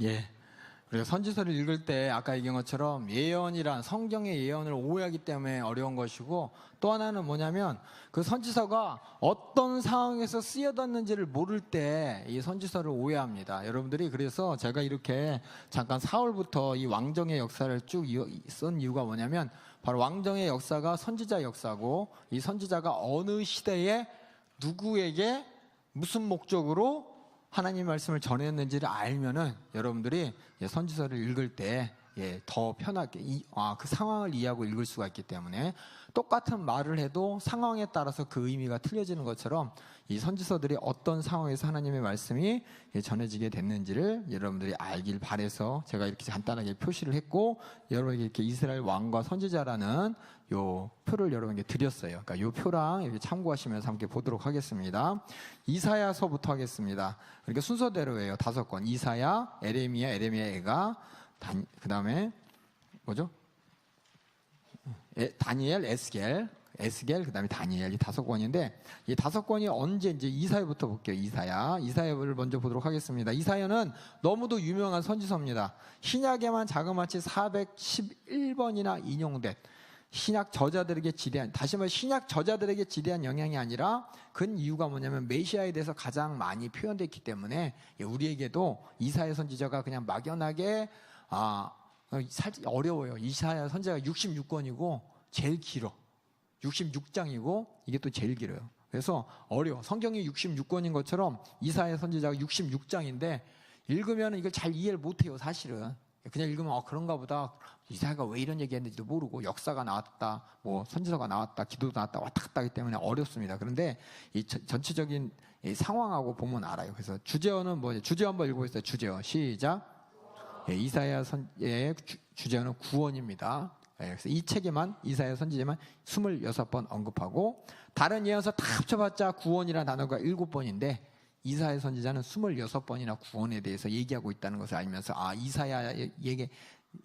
예. 그리고 선지서를 읽을 때 아까 얘기한 것처럼 예언이란 성경의 예언을 오해하기 때문에 어려운 것이고 또 하나는 뭐냐면 그 선지서가 어떤 상황에서 쓰여졌는지를 모를 때 이 선지서를 오해합니다. 여러분들이 그래서 제가 이렇게 잠깐 4월부터 이 왕정의 역사를 쭉 쓴 이유가 뭐냐면 바로 왕정의 역사가 선지자 역사고 이 선지자가 어느 시대에 누구에게 무슨 목적으로 하나님 말씀을 전했는지를 알면은 여러분들이 예, 선지서를 읽을 때 예, 더 편하게 이, 아, 그 상황을 이해하고 읽을 수가 있기 때문에 똑같은 말을 해도 상황에 따라서 그 의미가 틀려지는 것처럼 이 선지서들이 어떤 상황에서 하나님의 말씀이 예, 전해지게 됐는지를 여러분들이 알길 바래서 제가 이렇게 간단하게 표시를 했고 여러분에게 이렇게 이스라엘 왕과 선지자라는 요 표를 여러분에게 드렸어요. 그러니까 요 표랑 이렇게 참고하시면서 함께 보도록 하겠습니다. 이사야서부터 하겠습니다. 그러니까 순서대로예요. 다섯 권. 이사야, 에레미야, 에레미야가 그 다음에 뭐죠? 에, 다니엘, 에스겔, 에스겔, 그 다음에 다니엘 이 다섯 권인데 이 다섯 권이 언제 이제 이사야부터 볼게요. 이사야, 이사야를 먼저 보도록 하겠습니다. 이사야는 너무도 유명한 선지서입니다. 신약에만 자그마치 411번이나 인용된 신약 저자들에게 지대한 다시 말해 신약 저자들에게 지대한 영향이 아니라 그 이유가 뭐냐면 메시아에 대해서 가장 많이 표현됐기 때문에 우리에게도 이사야 선지자가 그냥 막연하게 아 살짝 어려워요. 이사야 선지자가 66권이고 제일 길어. 66장이고 이게 또 제일 길어요. 그래서 어려워. 성경이 66권인 것처럼 이사야 선지자가 66장인데 읽으면 이걸 잘 이해를 못해요. 사실은. 그냥 읽으면 어 그런가 보다 이사야가 왜 이런 얘기했는지도 모르고 역사가 나왔다 뭐 선지서가 나왔다 기도도 나왔다 왔다 갔다 하기 때문에 어렵습니다 그런데 이 전체적인 이 상황하고 보면 알아요 그래서 주제어는 뭐 주제어 한번 읽어보겠어요 주제어 시작 예, 이사야 선의 주제어는 구원입니다. 예, 그래서 이 책에만 이사야 선지자만 26번 언급하고 다른 예언서 다 합쳐봤자 구원이라는 단어가 7번인데 이사야 선지자는 26번이나 구원에 대해서 얘기하고 있다는 것을 알면서 아 이사야에게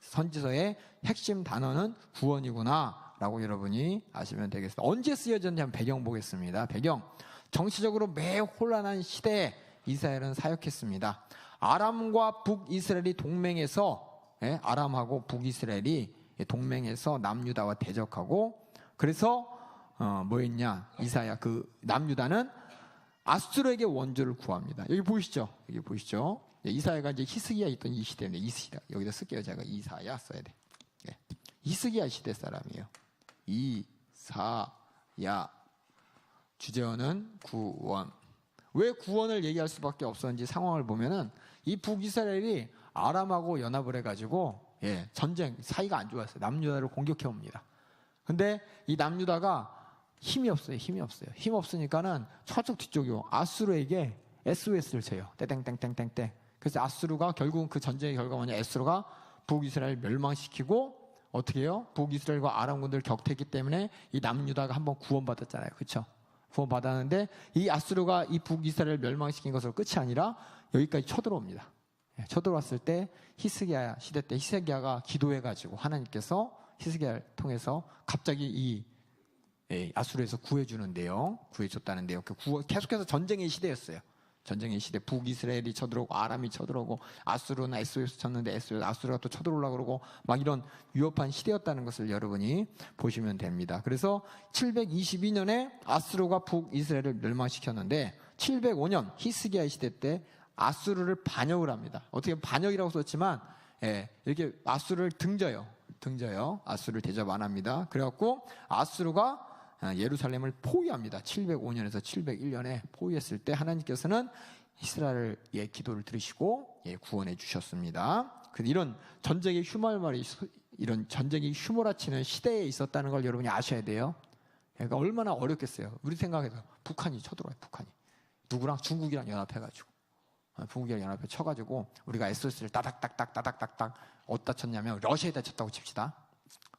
선지서의 핵심 단어는 구원이구나 라고 여러분이 아시면 되겠습니다. 언제 쓰여졌는지 한번 배경 보겠습니다. 배경. 정치적으로 매우 혼란한 시대에 이스라엘은 사역했습니다 아람과 북이스라엘이 동맹해서 예, 아람하고 북이스라엘이 동맹해서 남유다와 대적하고 그래서 어, 뭐 했냐 이사야 그 남유다는 아수르에게 원조를 구합니다. 여기 보이시죠? 여기 보이시죠? 예, 이사야가 이제 히스기야 있던 이 시대인데 이시다 여기다 쓸게요. 제가 이사야 써야 돼. 예. 히스기야 시대 사람이에요. 이사야 주제어는 구원. 왜 구원을 얘기할 수밖에 없었는지 상황을 보면은 이 북이스라엘이 아람하고 연합을 해가지고 예, 전쟁 사이가 안 좋았어요. 남유다를 공격해 옵니다. 근데 이 남유다가 힘이 없어요. 힘이 없어요. 힘 없으니까는 저쪽 뒤쪽이요. 아수르에게 SOS를 쳐요. 땡땡땡땡땡땡. 그래서 아수르가 결국은 그 전쟁의 결과 뭐냐? 에스로가 북이스라엘 멸망시키고 어떻게 해요? 북이스라엘과 아람군들 격퇴했기 때문에 이 남유다가 한번 구원받았잖아요. 그렇죠? 구원받았는데 이 아수르가 이 북이스라엘 멸망시킨 것으로 끝이 아니라 여기까지 쳐들어옵니다. 예, 쳐들어왔을 때 히스기야 시대 때 히스기야가 기도해가지고 하나님께서 히스기야를 통해서 갑자기 이 예, 아수르에서 구해주는데요. 구해줬다는데요. 그 계속해서 전쟁의 시대였어요. 전쟁의 시대 북이스라엘이 쳐들어오고 아람이 쳐들어오고 아수르나 에스오에서 쳤는데 에스오 아수르가 또 쳐들어오려고 그러고 막 이런 위협한 시대였다는 것을 여러분이 보시면 됩니다. 그래서 722년에 아수르가 북이스라엘을 멸망시켰는데 705년 히스기야 시대 때 아수르를 반역을 합니다. 어떻게 반역이라고 썼지만 예, 이렇게 아수르를 등져요. 등져요. 아수르를 대접 안 합니다. 그래갖고 아수르가 아, 예루살렘을 포위합니다. 705년에서 701년에 포위했을 때 하나님께서는 이스라엘의 기도를 들으시고 예, 구원해 주셨습니다. 그 이런 전쟁의 휴말말이 이런 전쟁이 휘몰아치는 시대에 있었다는 걸 여러분이 아셔야 돼요. 그러니까 얼마나 어렵겠어요. 우리 생각에서 북한이 쳐들어와요. 북한이 누구랑 중국이랑 연합해가지고 어, 북이랑 연합해 쳐가지고 우리가 SOS를 따닥따닥 따닥따닥 어디다 쳤냐면 러시아에다 쳤다고 칩시다.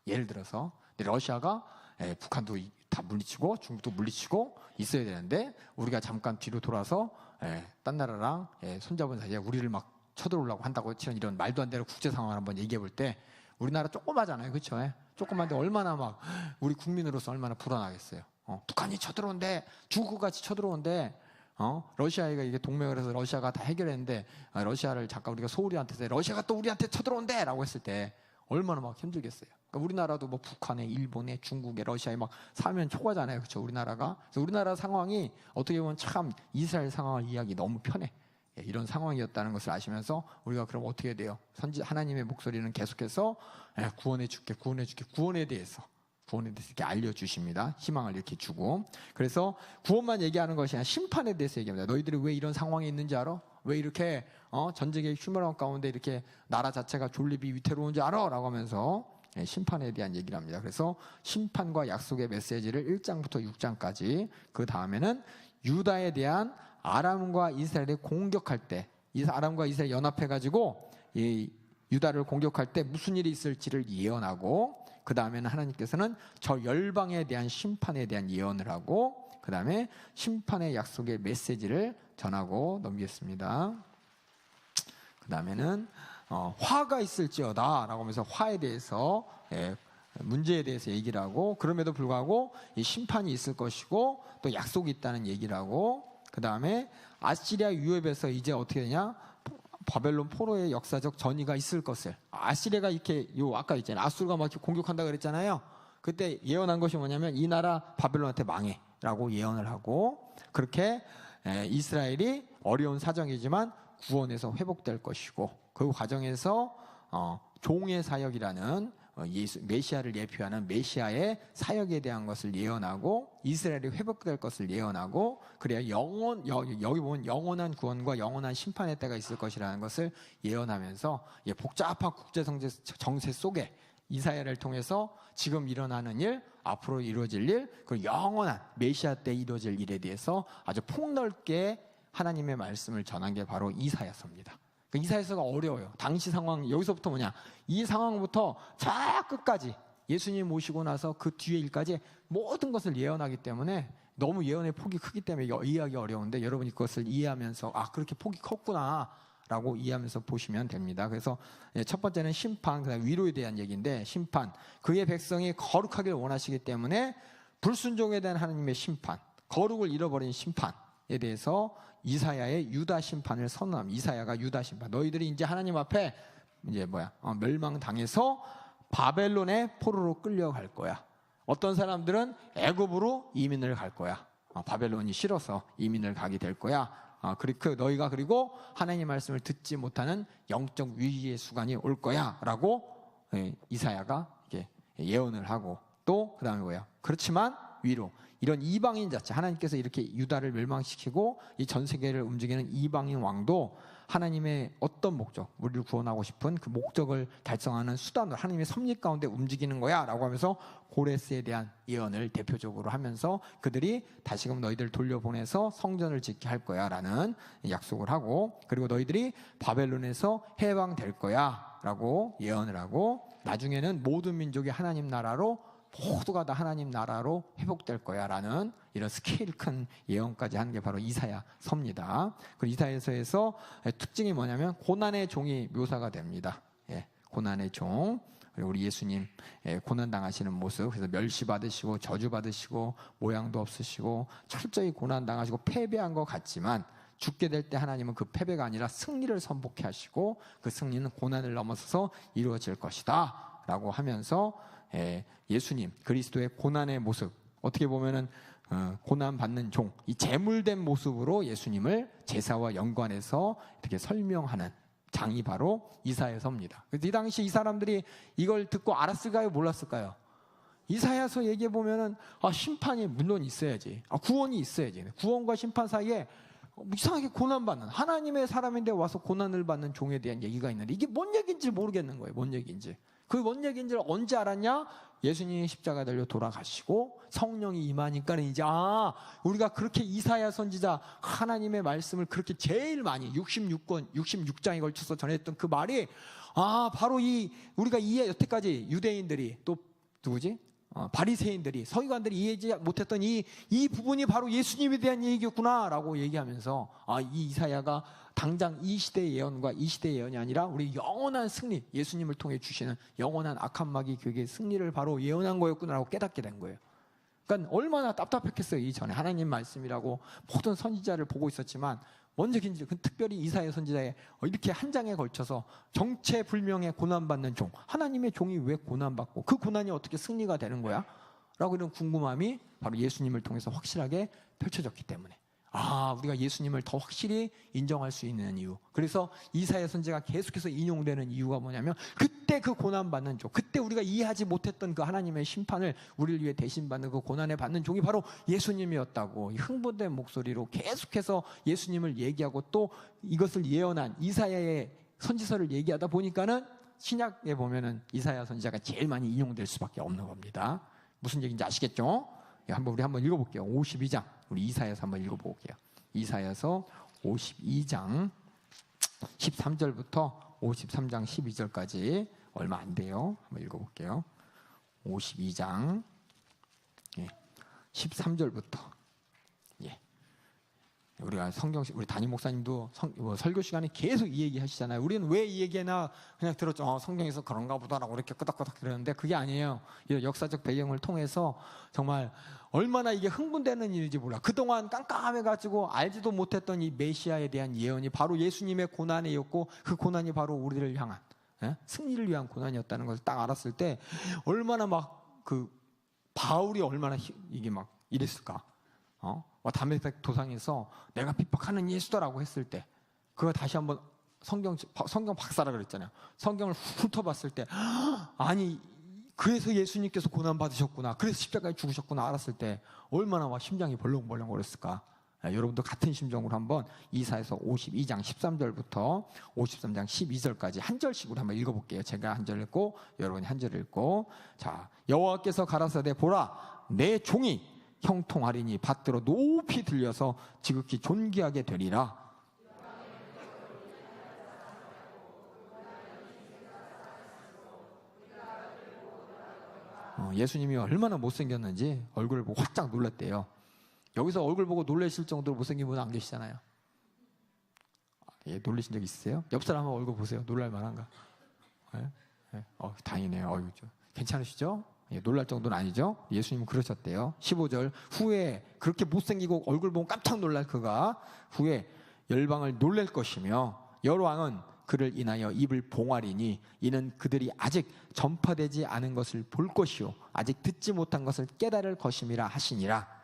예를 들어서 러시아가 예, 북한도 다 물리치고 중국도 물리치고 있어야 되는데 우리가 잠깐 뒤로 돌아서 예, 딴 나라랑 예, 손잡은 사이에 우리를 막 쳐들어오려고 한다고 치는 이런 말도 안 되는 국제 상황을 한번 얘기해 볼 때 우리나라 조그마잖아요, 그렇죠? 예? 조그만데 얼마나 막 우리 국민으로서 얼마나 불안하겠어요. 어, 북한이 쳐들어온데 중국 같이 쳐들어온데 어? 러시아가 이게 동맹을 해서 러시아가 다 해결했는데 아, 러시아를 잠깐 우리가 소우리한테 러시아가 또 우리한테 쳐들어온대라고 했을 때 얼마나 막 힘들겠어요. 그러니까 우리나라도 뭐 북한에, 일본에, 중국에, 러시아에 막 사면 초과잖아요, 그렇죠? 우리나라가 그래서 우리나라 상황이 어떻게 보면 참 이스라엘 상황을 이해하기 너무 편해. 예, 이런 상황이었다는 것을 아시면서 우리가 그럼 어떻게 돼요? 선지 하나님의 목소리는 계속해서 예, 구원해 줄게, 구원해 줄게, 구원에 대해서 구원에 대해서 이렇게 알려주십니다. 희망을 이렇게 주고. 그래서 구원만 얘기하는 것이 아니라 심판에 대해서 얘기합니다. 너희들이 왜 이런 상황에 있는지 알아? 왜 이렇게 어? 전쟁의 휴머런 가운데 이렇게 나라 자체가 졸립이 위태로운지 알아? 라고 하면서 예, 심판에 대한 얘기를 합니다. 그래서 심판과 약속의 메시지를 1장부터 6장까지 그 다음에는 유다에 대한 아람과 이스라엘이 공격할 때이 아람과 이스라엘 연합해 가지고 이 유다를 공격할 때 무슨 일이 있을지를 예언하고 그 다음에는 하나님께서는 저 열방에 대한 심판에 대한 예언을 하고 그 다음에 심판의 약속의 메시지를 전하고 넘기겠습니다. 그 다음에는 어, 화가 있을지어다라고 하면서 화에 대해서 예, 문제에 대해서 얘기를 하고 그럼에도 불구하고 이 심판이 있을 것이고 또 약속이 있다는 얘기를 하고 그 다음에 아시리아 유협에서 이제 어떻게 되냐? 바벨론 포로의 역사적 전이가 있을 것을. 아시리아가 이렇게 요 아까 있잖아요. 아수르가 막 이렇게 공격한다 그랬잖아요. 그때 예언한 것이 뭐냐면 이 나라 바벨론한테 망해라고 예언을 하고 그렇게 에, 이스라엘이 어려운 사정이지만 구원에서 회복될 것이고 그 과정에서 어, 종의 사역이라는 어, 예수, 메시아를 예표하는 메시아의 사역에 대한 것을 예언하고 이스라엘이 회복될 것을 예언하고 그래야 영원 여, 여기 보면 영원한 구원과 영원한 심판의 때가 있을 것이라는 것을 예언하면서 예, 복잡한 국제 정세, 정세 속에 이사야를 통해서 지금 일어나는 일, 앞으로 이루어질 일, 그리고 영원한 메시아 때 이루어질 일에 대해서 아주 폭넓게 하나님의 말씀을 전한 게 바로 이사야서입니다. 그 이사야서가 어려워요. 당시 상황 여기서부터 뭐냐? 이 상황부터 저 끝까지 예수님 모시고 나서 그 뒤에 일까지 모든 것을 예언하기 때문에 너무 예언의 폭이 크기 때문에 여- 이해하기 어려운데 여러분이 그것을 이해하면서 아 그렇게 폭이 컸구나. 라고 이해하면서 보시면 됩니다. 그래서 예, 첫 번째는 심판, 그다음 위로에 대한 얘기인데 심판, 그의 백성이 거룩하기를 원하시기 때문에 불순종에 대한 하나님의 심판, 거룩을 잃어버린 심판에 대해서 이사야의 유다 심판을 선언함. 이사야가 유다 심판. 너희들이 이제 하나님 앞에 이제 뭐야 어, 멸망당해서 바벨론의 포로로 끌려갈 거야. 어떤 사람들은 애굽으로 이민을 갈 거야. 어, 바벨론이 싫어서 이민을 가게 될 거야. 어, 그리- 그 너희가 그리고 하나님 말씀을 듣지 못하는 영적 위기의 수간이 올 거야라고 예, 이사야가 예언을 하고 또 그다음에 뭐야? 그렇지만 위로. 이런 이방인 자체 하나님께서 이렇게 유다를 멸망시키고 이 전 세계를 움직이는 이방인 왕도 하나님의 어떤 목적, 우리를 구원하고 싶은 그 목적을 달성하는 수단으로 하나님의 섭리 가운데 움직이는 거야라고 하면서 고레스에 대한 예언을 대표적으로 하면서 그들이 다시금 너희들 돌려보내서 성전을 짓게 할 거야라는 약속을 하고 그리고 너희들이 바벨론에서 해방될 거야라고 예언을 하고 나중에는 모든 민족이 하나님 나라로 모두가 다 하나님 나라로 회복될 거야라는 이런 스케일 큰 예언까지 하는 게 바로 이사야 섭니다. 그 이사야서에서 특징이 뭐냐면 고난의 종이 묘사가 됩니다. 예, 고난의 종. 그리고 우리 예수님 예, 고난 당하시는 모습 그래서 멸시 받으시고 저주 받으시고 모양도 없으시고 철저히 고난 당하시고 패배한 것 같지만 죽게 될 때 하나님은 그 패배가 아니라 승리를 선복해 하시고 그 승리는 고난을 넘어서서 이루어질 것이다 라고 하면서 예, 예수님 그리스도의 고난의 모습 어떻게 보면은 어, 고난 받는 종이 제물된 모습으로 예수님을 제사와 연관해서 이렇게 설명하는 장이 바로 이사야서입니다. 이 당시 이 사람들이 이걸 듣고 알았을까요, 몰랐을까요? 이사야서 얘기해 보면은 아, 심판이 물론 있어야지, 아, 구원이 있어야지. 구원과 심판 사이에 이상하게 고난 받는 하나님의 사람인데 와서 고난을 받는 종에 대한 얘기가 있는데 이게 뭔 얘기인지 모르겠는 거예요. 뭔 얘기인지. 그 뭔 얘기인지를 언제 알았냐? 예수님이 십자가 달려 돌아가시고 성령이 임하니까 이제 아 우리가 그렇게 이사야 선지자 하나님의 말씀을 그렇게 제일 많이 66권 66장에 걸쳐서 전했던 그 말이 아 바로 이 우리가 이해 여태까지 유대인들이 또 누구지? 어, 바리새인들이 서기관들이 이해하지 못했던 이, 이 부분이 바로 예수님에 대한 얘기였구나라고 얘기하면서 아, 이 이사야가 당장 이 시대의 예언과 이 시대의 예언이 아니라 우리 영원한 승리 예수님을 통해 주시는 영원한 악한 마귀 교육의 승리를 바로 예언한 거였구나라고 깨닫게 된 거예요. 그러니까 얼마나 답답했겠어요 이전에 하나님 말씀이라고 모든 선지자를 보고 있었지만 먼저 긴지 그 특별히 이사야 선지자의 이렇게 한 장에 걸쳐서 정체불명의 고난받는 종 하나님의 종이 왜 고난받고 그 고난이 어떻게 승리가 되는 거야? 라고 이런 궁금함이 바로 예수님을 통해서 확실하게 펼쳐졌기 때문에 아 우리가 예수님을 더 확실히 인정할 수 있는 이유 그래서 이사야 선지가 계속해서 인용되는 이유가 뭐냐면 그때 그 고난 받는 종 그때 우리가 이해하지 못했던 그 하나님의 심판을 우리를 위해 대신 받는 그 고난에 받는 종이 바로 예수님이었다고 이 흥분된 목소리로 계속해서 예수님을 얘기하고 또 이것을 예언한 이사야의 선지서를 얘기하다 보니까는 신약에 보면은 이사야 선지자가 제일 많이 인용될 수밖에 없는 겁니다. 무슨 얘기인지 아시겠죠? 예, 한번 우리 한번 읽어볼게요. 52장 우리 이사야서 한번 읽어볼게요. 이사야서 52장 13절부터 53장 12절까지 얼마 안 돼요. 한번 읽어볼게요. 52장 13절부터 예. 우리가 성경 우리 담임 목사님도 성, 뭐 설교 시간에 계속 이 얘기 하시잖아요. 우리는 왜 이 얘기나 그냥 들었죠. 어, 성경에서 그런가 보다라고 이렇게 끄덕끄덕 들었는데 그게 아니에요. 이 역사적 배경을 통해서 정말 얼마나 이게 흥분되는 일인지 몰라. 그동안 깜깜해 가지고 알지도 못했던 이 메시아에 대한 예언이 바로 예수님의 고난이었고 그 고난이 바로 우리를 향한 예? 승리를 위한 고난이었다는 것을 딱 알았을 때 얼마나 막 그 바울이 얼마나 히- 이게 막 이랬을까. 어? 담에색 도상에서 내가 핍박하는 예수다라고 했을 때 그거 다시 한번 성경 성경 박사라 그랬잖아요. 성경을 훑어봤을 때 아니 그래서 예수님께서 고난 받으셨구나. 그래서 십자가에 죽으셨구나 알았을 때 얼마나 막 심장이 벌렁벌렁 거렸을까. 아, 여러분도 같은 심정으로 한번 이사에서 52장 13절부터 53장 12절까지 한 절씩으로 한번 읽어볼게요. 제가 한 절 읽고 여러분이 한 절 읽고 자 여호와께서 가라사대 보라 내 종이 형통하리니 밭들어 높이 들려서 지극히 존귀하게 되리라. 어, 예수님이 얼마나 못생겼는지 얼굴을 보고 활짝 놀랐대요. 여기서 얼굴 보고 놀라실 정도로 못생긴 분은 안 계시잖아요. 아, 예, 놀라신 적 있으세요? 옆 사람 한번 얼굴 보세요. 놀랄 만한가? 예? 예. 어, 다행이네요. 저, 괜찮으시죠? 예, 놀랄 정도는 아니죠? 예수님은 그러셨대요. 15절 후에 그렇게 못생기고 얼굴 보고 깜짝 놀랄 그가 후에 열방을 놀랄 것이며 여러 왕은 그를 인하여 입을 봉하리니 이는 그들이 아직 전파되지 않은 것을 볼 것이요 아직 듣지 못한 것을 깨달을 것임이라 하시니라.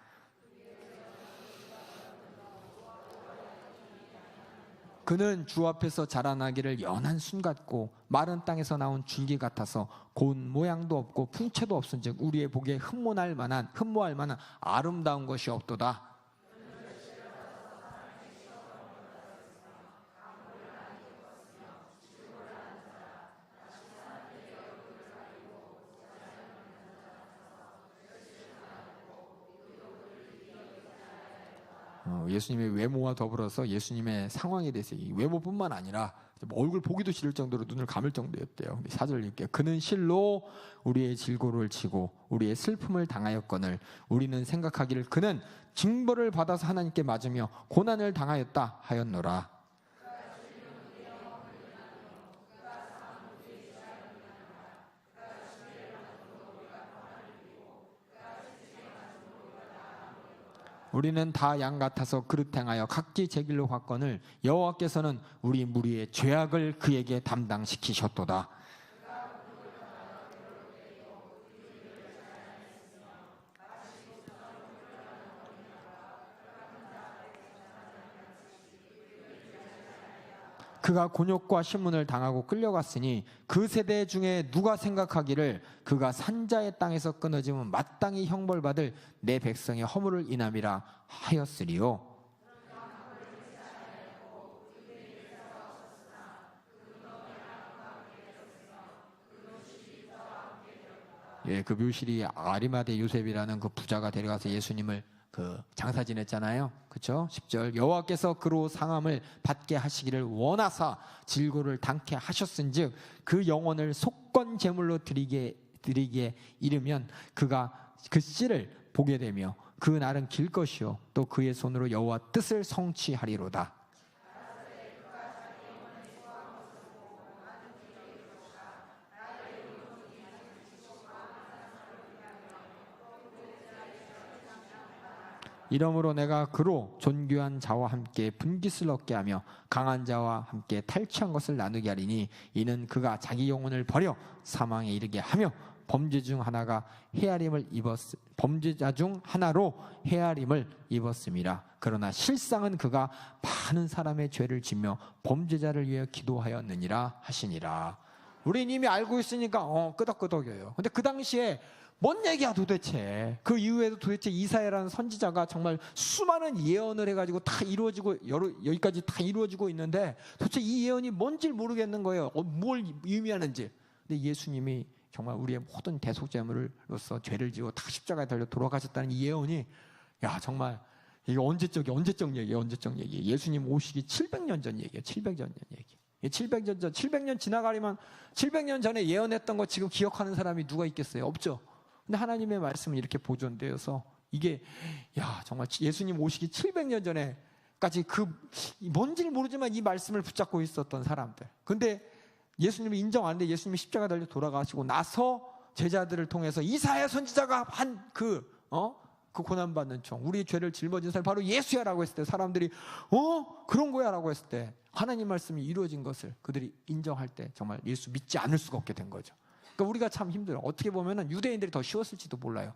그는 주 앞에서 자라나기를 연한 순 같고 마른 땅에서 나온 줄기 같아서 고운 모양도 없고 풍채도 없은즉 우리의 보기에 흠모할 만한 흠모할 만한 아름다운 것이 없도다. 어, 예수님의 외모와 더불어서 예수님의 상황에 대해서 이 외모뿐만 아니라 뭐 얼굴 보기도 싫을 정도로 눈을 감을 정도였대요. 근데 사절 읽게 그는 실로 우리의 질고를 치고 우리의 슬픔을 당하였거늘 우리는 생각하기를 그는 징벌을 받아서 하나님께 맞으며 고난을 당하였다 하였노라. 우리는 다 양 같아서 그릇 행하여 각기 제 길로 갔거늘 여호와께서는 우리 무리의 죄악을 그에게 담당시키셨도다. 그가 곤욕과 신문을 당하고 끌려갔으니 그 세대 중에 누가 생각하기를 그가 산자의 땅에서 끊어지면 마땅히 형벌받을 내 백성의 허물을 인함이라 하였으리요. 예, 그 묘실이 아리마대 요셉이라는 그 부자가 데려가서 예수님을 그 장사 지냈잖아요. 그렇죠? 10절 여호와께서 그로 상함을 받게 하시기를 원하사 질고를 당케 하셨은즉 그 영혼을 속건 제물로 드리게 드리게 이르면 그가 그 씨를 보게 되며 그 날은 길 것이요 또 그의 손으로 여호와 뜻을 성취하리로다. 이러므로 내가 그로 존귀한 자와 함께 분깃을 얻게 하며 강한 자와 함께 탈취한 것을 나누게 하리니 이는 그가 자기 영혼을 버려 사망에 이르게 하며 범죄 중 하나가 헤아림을 입었 범죄자 중 하나로 헤아림을 입었음이라 그러나 실상은 그가 많은 사람의 죄를 지며 범죄자를 위해 기도하였느니라 하시니라. 우린 이미 알고 있으니까 어 끄덕끄덕여요. 근데 그 당시에 뭔 얘기야 도대체? 그 이후에도 도대체 이사야라는 선지자가 정말 수많은 예언을 해가지고 다 이루어지고 여러, 여기까지 다 이루어지고 있는데 도대체 이 예언이 뭔지 모르겠는 거예요. 어, 뭘 의미하는지. 근데 예수님이 정말 우리의 모든 대속제물로서 죄를 지고 다 십자가에 달려 돌아가셨다는 이 예언이 야 정말 이게 언제적 언제적 얘기예요 언제적 얘기. 예수님 오시기 700년 전 얘기예요 700년 전 얘기. 700년 전 700년 지나가려면 700년 전에 예언했던 거 지금 기억하는 사람이 누가 있겠어요? 없죠 근데 하나님의 말씀은 이렇게 보존되어서 이게 야 정말 예수님 오시기 700년 전에까지 그 뭔지를 모르지만 이 말씀을 붙잡고 있었던 사람들 근데 예수님을 인정 안 했는데 예수님이 십자가 달려 돌아가시고 나서 제자들을 통해서 이사야 선지자가 한 그 어? 그 고난받는 총 우리의 죄를 짊어진 사람 바로 예수야라고 했을 때 사람들이 어 그런 거야라고 했을 때 하나님 말씀이 이루어진 것을 그들이 인정할 때 정말 예수 믿지 않을 수가 없게 된 거죠. 그러니까 우리가 참 힘들어. 어떻게 보면은 유대인들이 더 쉬웠을지도 몰라요.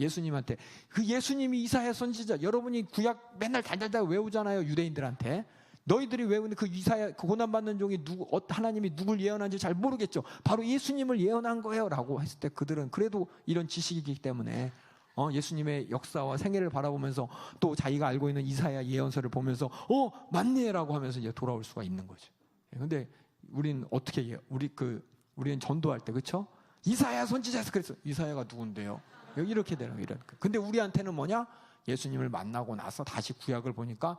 예수님한테 그 예수님이 이사야 선지자 여러분이 구약 맨날 달달달 외우잖아요 유대인들한테 너희들이 외우는 그 이사야 그 고난 받는 종이 누구 어, 하나님이 누굴 예언한지 잘 모르겠죠. 바로 예수님을 예언한 거예요라고 했을 때 그들은 그래도 이런 지식이기 때문에 어, 예수님의 역사와 생애를 바라보면서 또 자기가 알고 있는 이사야 예언서를 보면서 어 맞네라고 하면서 이제 돌아올 수가 있는 거죠. 근데 우리는 어떻게 해요? 우리 그 우리는 전도할 때 그렇죠? 이사야 선지자에서 그랬어. 이사야가 누군데요? 이렇게 되는 거 이런. 근데 우리한테는 뭐냐? 예수님을 만나고 나서 다시 구약을 보니까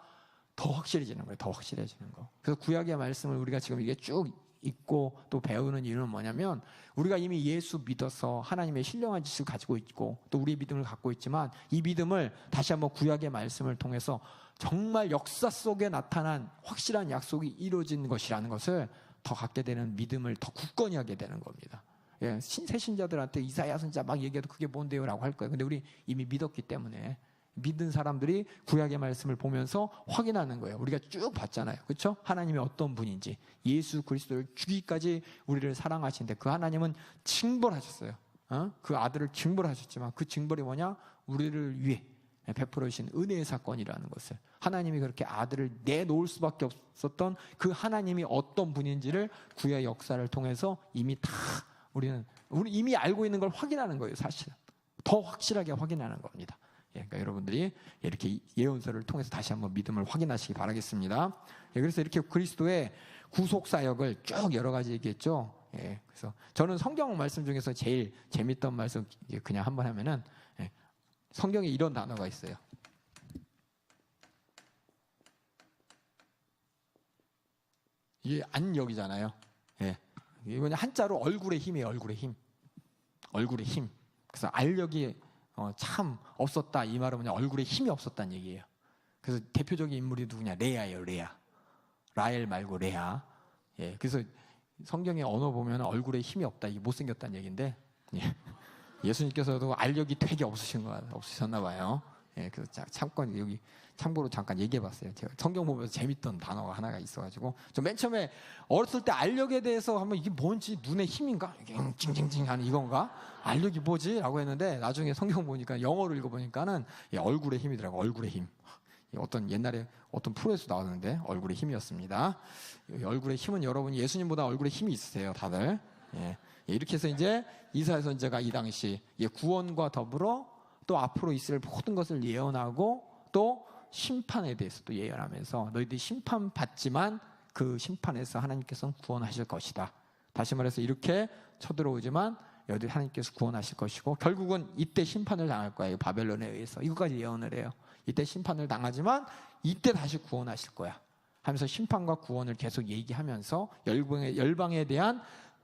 더 확실해지는 거예요. 더 확실해지는 거. 그래서 구약의 말씀을 우리가 지금 이게 쭉 읽고 또 배우는 이유는 뭐냐면 우리가 이미 예수 믿어서 하나님의 신령한 지식을 가지고 있고 또 우리 믿음을 갖고 있지만 이 믿음을 다시 한번 구약의 말씀을 통해서 정말 역사 속에 나타난 확실한 약속이 이루어진 것이라는 것을 더 갖게 되는 믿음을 더 굳건히 하게 되는 겁니다. 예, 신세 신자들한테 이사야 선자 막 얘기해도 그게 뭔데요 라고 할 거예요. 근데 우리 이미 믿었기 때문에 믿은 사람들이 구약의 말씀을 보면서 확인하는 거예요. 우리가 쭉 봤잖아요. 그렇죠? 하나님이 어떤 분인지 예수 그리스도를 주기까지 우리를 사랑하신데 그 하나님은 징벌하셨어요. 어? 그 아들을 징벌하셨지만 그 징벌이 뭐냐? 우리를 위해 베풀어 주신 은혜의 사건이라는 것을 하나님이 그렇게 아들을 내놓을 수밖에 없었던 그 하나님이 어떤 분인지를 구약 역사를 통해서 이미 다 우리는 우리 이미 알고 있는 걸 확인하는 거예요, 사실은. 더 확실하게 확인하는 겁니다. 예, 그러니까 여러분들이 이렇게 예언서를 통해서 다시 한번 믿음을 확인하시기 바라겠습니다. 예, 그래서 이렇게 그리스도의 구속 사역을 쭉 여러 가지 얘기했죠. 예, 그래서 저는 성경 말씀 중에서 제일 재밌던 말씀 그냥 한번 하면은 예, 성경에 이런 단어가 있어요. 이게 안역이잖아요. 예, 이건 한자로 얼굴의 힘이에요. 얼굴의 힘, 얼굴의 힘. 그래서 알력이 어, 참 없었다 이 말은 뭐냐 얼굴에 힘이 없었다는 얘기예요. 그래서 대표적인 인물이 누구냐 레아예요 레아 라엘 말고 레아 예 그래서 성경의 언어 보면 얼굴에 힘이 없다 이게 못생겼다는 얘기인데 예. 예수님께서도 알력이 되게 없으신 거 없으셨나 봐요. 예, 그래서 참건 여기 참고로 잠깐 얘기해봤어요. 제가 성경 보면서 재밌던 단어가 하나가 있어가지고 저 맨 처음에 어렸을 때 알력에 대해서 한번 이게 뭔지 눈의 힘인가 찡찡찡 하는 이건가 알력이 뭐지?라고 했는데 나중에 성경 보니까 영어를 읽어보니까는 예, 얼굴의 힘이더라고 얼굴의 힘. 어떤 옛날에 어떤 프로에서 나왔는데 얼굴의 힘이었습니다. 얼굴의 힘은 여러분 예수님보다 얼굴에 힘이 있으세요, 다들. 예. 이렇게 해서 이제 이사야 선제가 이 당시 구원과 더불어 또 앞으로 있을 모든 것을 예언하고 또 심판에 대해서도 예언하면서 너희들이 심판 받지만 그 심판에서 하나님께서 구원하실 것이다. 다시 말해서 이렇게 쳐들어오지만 여기 하나님께서 구원하실 것이고 결국은 이때 심판을 당할 거예요. 바벨론에 의해서 이것까지 예언을 해요. 이때 심판을 당하지만 이때 다시 구원하실 거야. 하면서 심판과 구원을 계속 얘기하면서 열방에, 열방에 대한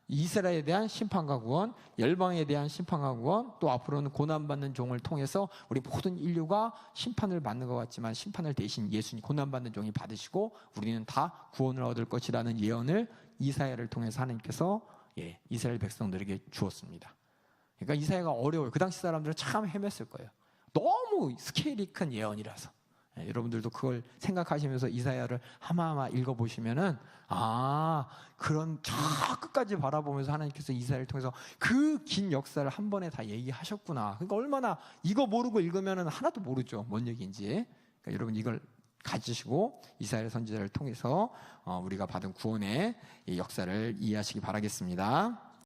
이스라엘에 대한 심판과 구원, 열방에 대한 심판과 구원, 또 앞으로는 고난받는 종을 통해서 우리 모든 인류가 심판을 받는 것 같지만 심판을 대신 예수님 고난받는 종이 받으시고 우리는 다 구원을 얻을 것이라는 예언을 이사야를 통해서 하나님께서 예, 이스라엘 백성들에게 주었습니다. 그러니까 이사야가 어려워요. 그 당시 사람들은 참 헤맸을 거예요. 너무 스케일이 큰 예언이라서 예, 여러분들도 그걸 생각하시면서 이사야를 하마하마 읽어보시면은 아 그런 저 끝까지 바라보면서 하나님께서 이사야를 통해서 그 긴 역사를 한 번에 다 얘기하셨구나. 그러니까 얼마나 이거 모르고 읽으면은 하나도 모르죠. 뭔 얘기인지. 그러니까 여러분 이걸 가지시고 이사야 선지자를 통해서 어, 우리가 받은 구원의 이 역사를 이해하시기 바라겠습니다.